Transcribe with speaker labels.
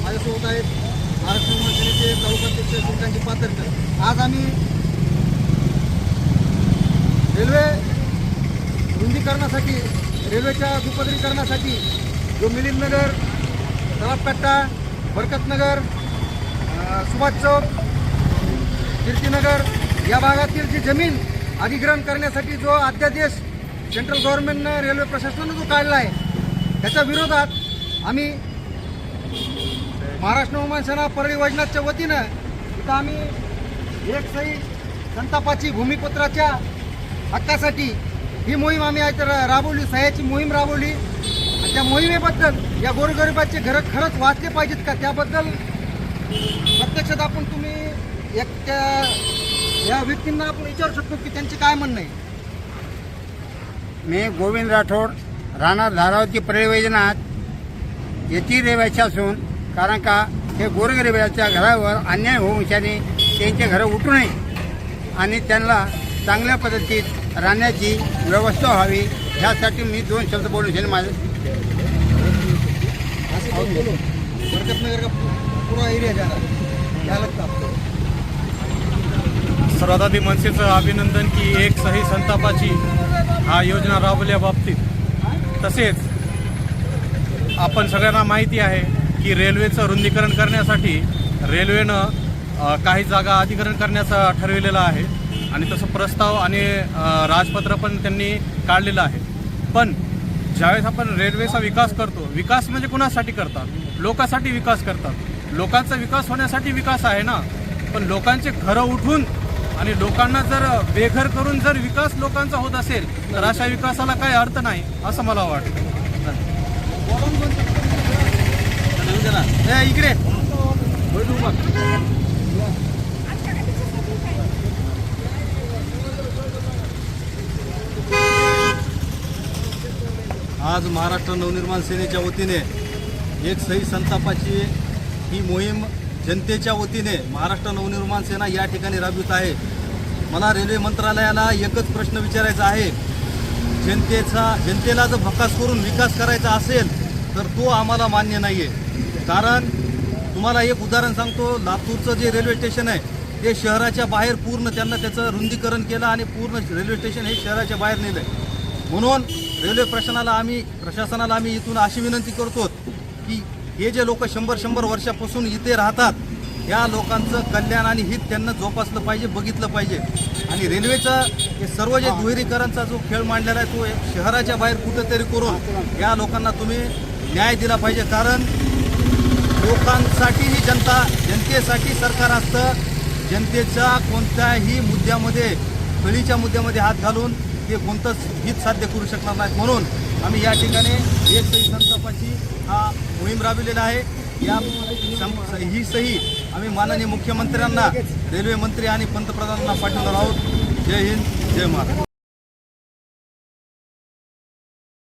Speaker 1: माझ्यासोबत आहेत महाराष्ट्र शिवसेनेचे तालुकाध्यक्ष सुलतांची पातळकर आज आम्ही रेल्वे रुंदीकरणासाठी रेल्वेच्या दुपदरीकरणासाठी जो मिलिंदनगर तलाबकट्टा बरकतनगर सुभाष चौक कीर्तीनगर या भागातील जी जमीन अधिग्रहण करण्यासाठी जो अध्यादेश सेंट्रल गव्हर्नमेंटनं रेल्वे प्रशासनानं जो काढला आहे त्याच्या विरोधात आम्ही महाराष्ट्र नवमान सेना परळी वैजनाथच्या वतीनं इथं आम्ही एक सही संतापाची भूमिपुत्राच्या हक्कासाठी ही मोहीम आम्ही आज रा- राबवली सह्याची मोहीम राबवली. त्या मोहिमेबद्दल या गोरगरिबाचे घरं खरंच वाचले पाहिजेत का? त्याबद्दल प्रत्यक्षात आपण तुम्ही एक त्या या व्यक्तींना आपण विचारू शकतो की त्यांचे काय म्हणणं आहे.
Speaker 2: मी गोविंद राठोड राहणार धारावती प्रयोजनात येथील रहिवासी असून कारण का हे गोरगरिबाच्या घरावर अन्याय होऊन इच्छाने त्यांचे घरं उठू नये. आणि त्यांना चांगल्या पद्धतीत राहण्याची व्यवस्था व्हावी ह्यासाठी मी दोन शब्द बोलू शकेन माझं.
Speaker 1: असं का पूरा एरिया जा रहा है क्या लगता आपको
Speaker 3: सर्वात आधी मनसेचं अभिनंदन की एक सही संतापाची हा योजना राबवल्या बाबतीत. तसेच आपण सगळ्यांना माहिती आहे की रेल्वेचं रुंदीकरण करण्यासाठी रेल्वेनं काही जागा अधिकरण करण्याचं ठरविलेलं आहे. आणि तसं प्रस्ताव आणि राजपत्र पण त्यांनी काढलेलं आहे. पण ज्यावेळेस आपण रेल्वेचा विकास करतो विकास म्हणजे कुणासाठी करतात? लोकांसाठी विकास करतात. लोकांचा विकास होण्यासाठी विकास आहे ना? पण लोकांचे घरं उठून आणि लोकांना जर बेघर करून जर विकास लोकांचा होत असेल तर अशा विकासाला काही अर्थ नाही असं मला वाटतं.
Speaker 1: इकडे. आज महाराष्ट्र नवनिर्माण सेनेच्या वतीने एक सही संतापाची ही मोहीम जनतेच्या वतीने महाराष्ट्र नवनिर्माण सेना या ठिकाणी राबवित आहे. मला रेल्वे मंत्रालयाला एकच प्रश्न विचारायचा आहे. जनतेचा जनतेला जर भकास करून विकास करायचा असेल तर तो आम्हाला मान्य नाही आहे कारण तुम्हाला एक उदाहरण सांगतो लातूरचं जे रेल्वे स्टेशन आहे ते शहराच्या बाहेर पूर्ण त्यांना त्याचं रुंदीकरण केलं आणि पूर्ण रेल्वे स्टेशन हे शहराच्या बाहेर नेलं. आहे म्हणून रेल्वे प्रशासनाला आम्ही प्रशासनाला आम्ही इथून अशी विनंती करतो की हे जे लोक शंभर शंभर वर्षापासून इथे राहतात या लोकांचं कल्याण आणि हित त्यांना जोपासलं पाहिजे बघितलं पाहिजे. आणि रेल्वेचा हे सर्व जे दुहेरीकरणचा जो खेळ मांडलेला आहे तो एक शहराच्या बाहेर कुठेतरी करून या लोकांना तुम्ही न्याय दिला पाहिजे. कारण लोकांसाठी ही जनता जनतेसाठी सरकार असतं. जनतेच्या कोणत्याही मुद्द्यामध्ये कळीच्या मुद्द्यामध्ये हात घालून ते कोणतंच हित साध्य करू शकणार नाहीत. म्हणून आम्ही या ठिकाणी एक सही संतापाची हा मोहीम राबविलेला आहे. या सं- ही सही आम्ही माननीय मुख्यमंत्र्यांना रेल्वे मंत्री आणि पंतप्रधानांना पाठवणार आहोत. जय हिंद जय महाराष्ट्र.